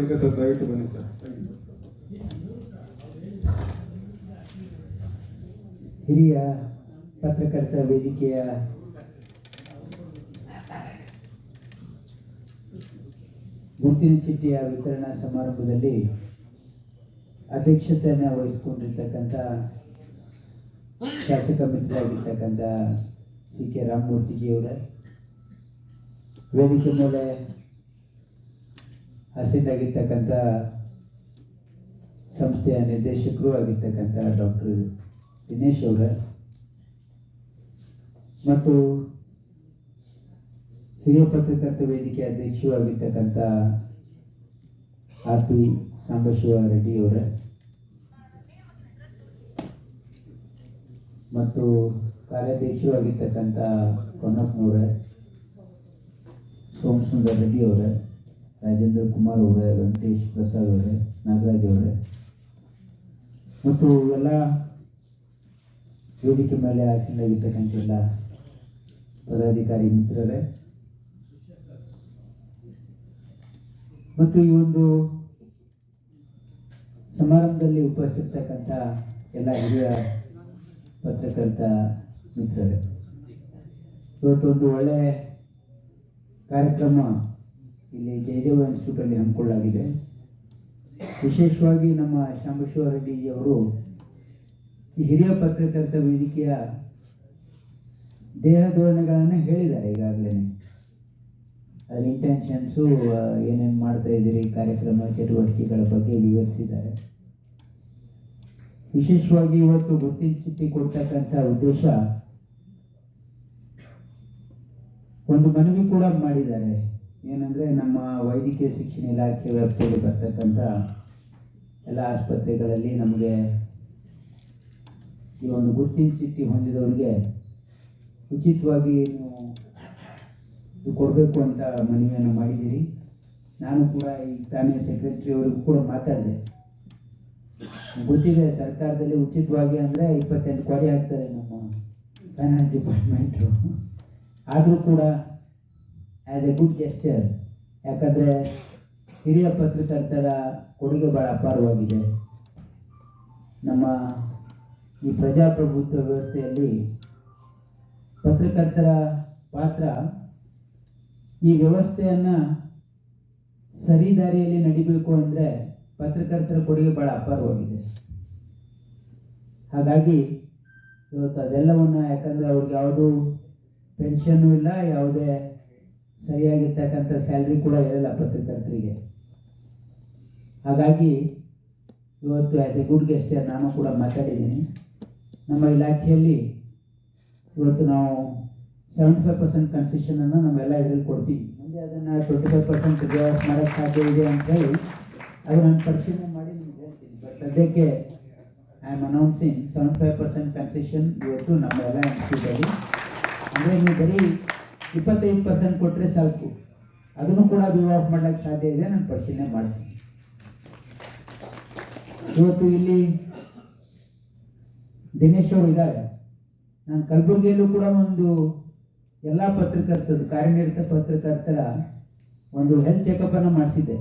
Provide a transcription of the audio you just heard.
Sir ಬನ್ನಿ sir. ಹಿರಿಯ ಪತ್ರಕರ್ತ ವೇದಿಕೆಯ ಗುರುತಿನ ಚೀಟಿಯ ವಿತರಣಾ ಸಮಾರಂಭದಲ್ಲಿ ಅಧ್ಯಕ್ಷತೆಯನ್ನು ವಹಿಸಿಕೊಂಡಿರ್ತಕ್ಕಂಥ ಶಾಸಕ ಮಿತ್ರರಾಗಿರ್ತಕ್ಕಂಥ ಸಿ ಕೆ ರಾಮಮೂರ್ತಿಜಿಯವರ, ವೇದಿಕೆ ಮೇಲೆ ಹಸಿರಾಗಿರ್ತಕ್ಕಂಥ ಸಂಸ್ಥೆಯ ನಿರ್ದೇಶಕರು ಆಗಿರ್ತಕ್ಕಂಥ ಡಾಕ್ಟರ್ ದಿನೇಶ್ ಅವರ. ಮತ್ತು ಹಿರಿಯ ಪತ್ರಕರ್ತ ವೇದಿಕೆ ಅಧ್ಯಕ್ಷರು ಆಗಿರ್ತಕ್ಕಂಥ ಆರ್ ಪಿ ಸಾಂಬಶಿವ ರೆಡ್ಡಿ ಅವರ. ಮತ್ತು ಕಾರ್ಯಾಧ್ಯಕ್ಷರು ಆಗಿರ್ತಕ್ಕಂಥ ಕೊನ್ನಪ್ಪನವರ ಸೋಮಸುಂದರ್ ರೆಡ್ಡಿ ಅವರ. ರಾಜೇಂದ್ರ ಕುಮಾರ್ ಅವರೇ, ವೆಂಕಟೇಶ್ ಪ್ರಸಾದ್ ಅವರೇ, ನಾಗರಾಜ್ ಅವರೇ. ಮತ್ತು ಎಲ್ಲ ವೇದಿಕೆ ಮೇಲೆ ಆಸೀನಾಗಿರ್ತಕ್ಕಂಥ ಎಲ್ಲ ಪದಾಧಿಕಾರಿ ಮಿತ್ರರೇ. ಮತ್ತು ಈ ಒಂದು ಸಮಾರಂಭದಲ್ಲಿ ಉಪಸ್ಥಿತಕ್ಕಂಥ ಎಲ್ಲ ಹಿರಿಯ ಪತ್ರಕರ್ತ ಮಿತ್ರರೇ. ಇವತ್ತೊಂದು ಒಳ್ಳೆ ಕಾರ್ಯಕ್ರಮ ಇಲ್ಲಿ ಜಯದೇವ ಇನ್ಸ್ಟಿಟ್ಯೂಟಲ್ಲಿ ಹಮ್ಮಿಕೊಳ್ಳಲಾಗಿದೆ. ವಿಶೇಷವಾಗಿ ನಮ್ಮ ಶಾಂಬಶಿವ ರೆಡ್ಡಿಜಿಯವರು ಈ ಹಿರಿಯ ಪತ್ರಕರ್ತ ವೇದಿಕೆಯ ದೇಹ ಧೋರಣೆಗಳನ್ನು ಹೇಳಿದ್ದಾರೆ ಈಗಾಗಲೇ. ಅದರ ಇಂಟೆನ್ಷನ್ಸು ಏನೇನು ಮಾಡ್ತಾ ಇದ್ದೀರಿ, ಕಾರ್ಯಕ್ರಮ, ಚಟುವಟಿಕೆಗಳ ಬಗ್ಗೆ ವಿವರಿಸಿದ್ದಾರೆ. ವಿಶೇಷವಾಗಿ ಇವತ್ತು ಗುರುತಿನ ಚೀಟಿ ಕೊಡ್ತಕ್ಕಂಥ ಉದ್ದೇಶ ಒಂದು ಮನವಿ ಕೂಡ ಮಾಡಿದ್ದಾರೆ. ಏನಂದರೆ ನಮ್ಮ ವೈದ್ಯಕೀಯ ಶಿಕ್ಷಣ ಇಲಾಖೆ ವ್ಯಾಪ್ತಿಯಲ್ಲಿ ಬರ್ತಕ್ಕಂಥ ಎಲ್ಲ ಆಸ್ಪತ್ರೆಗಳಲ್ಲಿ ನಮಗೆ ಈ ಒಂದು ಗುರುತಿನ ಚೀಟಿ ಹೊಂದಿದವರಿಗೆ ಉಚಿತವಾಗಿ ನೀವು ಇದು ಕೊಡಬೇಕು ಅಂತ ಮನವಿಯನ್ನು ಮಾಡಿದ್ದೀರಿ. ನಾನು ಕೂಡ ಈ ತಾನೇ ಸೆಕ್ರೆಟರಿ ಅವರಿಗೂ ಕೂಡ ಮಾತಾಡಿದೆ. ಗೊತ್ತಿದೆ, ಸರ್ಕಾರದಲ್ಲಿ ಉಚಿತವಾಗಿ ಅಂದರೆ ಇಪ್ಪತ್ತೆಂಟು ಕೋಟಿ ಆಗ್ತಾರೆ ನಮ್ಮ ಫೈನಾನ್ಸ್ ಡಿಪಾರ್ಟ್ಮೆಂಟು ಆದರೂ ಕೂಡ ಆ್ಯಸ್ ಎ ಗುಡ್ ಗೆಸ್ಟರ್ ಯಾಕಂದರೆ ಹಿರಿಯ ಪತ್ರಕರ್ತರ ಕೊಡುಗೆ ಭಾಳ ಅಪಾರವಾಗಿದೆ. ನಮ್ಮ ಈ ಪ್ರಜಾಪ್ರಭುತ್ವ ವ್ಯವಸ್ಥೆಯಲ್ಲಿ ಪತ್ರಕರ್ತರ ಪಾತ್ರ ಈ ವ್ಯವಸ್ಥೆಯನ್ನು ಸರಿ ದಾರಿಯಲ್ಲಿ ನಡಿಬೇಕು ಅಂದರೆ ಪತ್ರಕರ್ತರ ಕೊಡುಗೆ ಭಾಳ ಅಪಾರವಾಗಿದೆ. ಹಾಗಾಗಿ ಇವತ್ತು ಅದೆಲ್ಲವನ್ನು ಯಾಕಂದರೆ ಅವ್ರಿಗೆ ಯಾವುದು ಪೆನ್ಷನ್ನು ಇಲ್ಲ, ಯಾವುದೇ ಸರಿಯಾಗಿರ್ತಕ್ಕಂಥ ಸ್ಯಾಲ್ರಿ ಕೂಡ ಇರಲ್ಲ ಪತ್ರಕರ್ತರಿಗೆ ಹಾಗಾಗಿ ಇವತ್ತು ಆ್ಯಸ್ ಎ ಗುಡ್ ಗೆಸ್ಟ್ ನಾನು ಕೂಡ ಮಾತಾಡಿದ್ದೀನಿ. ನಮ್ಮ ಇಲಾಖೆಯಲ್ಲಿ ಇವತ್ತು ನಾವು ಸೆವೆಂಟಿ ಫೈವ್ ಪರ್ಸೆಂಟ್ ಕನ್ಸೆಷನನ್ನು ನಾವೆಲ್ಲ ಇದರಲ್ಲಿ ಕೊಡ್ತೀವಿ. ಮುಂದೆ ಅದನ್ನು ಟ್ವೆಂಟಿ ಫೈವ್ ಪರ್ಸೆಂಟ್ ರಿವರ್ಸ್ ಮಾಡೋಕ್ಕೆ ಸಾಧ್ಯ ಇದೆ ಅಂತ ಹೇಳಿ ಅದು ನಾನು ಪರಿಶೀಲನೆ ಮಾಡಿ ನಿಮ್ಗೆ ಹೇಳ್ತೀನಿ. ಬಟ್ ಸದ್ಯಕ್ಕೆ I am announcing seventy five percent concession ಇವತ್ತು ನಮ್ಮೆಲ್ಲ ಇನ್ಸ್ಟಿಟ್ಯೂಟಲ್ಲಿ ಅಂದರೆ ನೀವು ಬರೀ ಇಪ್ಪತ್ತೈದು ಪರ್ಸೆಂಟ್ ಕೊಟ್ಟರೆ ಸಾಕು. ಅದನ್ನು ಕೂಡ ವಿವ್ ಆಫ್ ಮಾಡೋಕ್ಕೆ ಸಾಧ್ಯ ಇದೆ, ನಾನು ಪರಿಶೀಲನೆ ಮಾಡ್ತೀನಿ. ಇವತ್ತು ಇಲ್ಲಿ ದಿನೇಶ್ ಅವರು ಇದ್ದಾರೆ. ನಾನು ಕಲಬುರಗಿಯಲ್ಲೂ ಕೂಡ ಒಂದು ಎಲ್ಲ ಪತ್ರಕರ್ತರು ಕಾರ್ಯನಿರತ ಪತ್ರಕರ್ತರ ಒಂದು ಹೆಲ್ತ್ ಚೆಕಪ್ ಅನ್ನು ಮಾಡಿಸಿದ್ದೆ.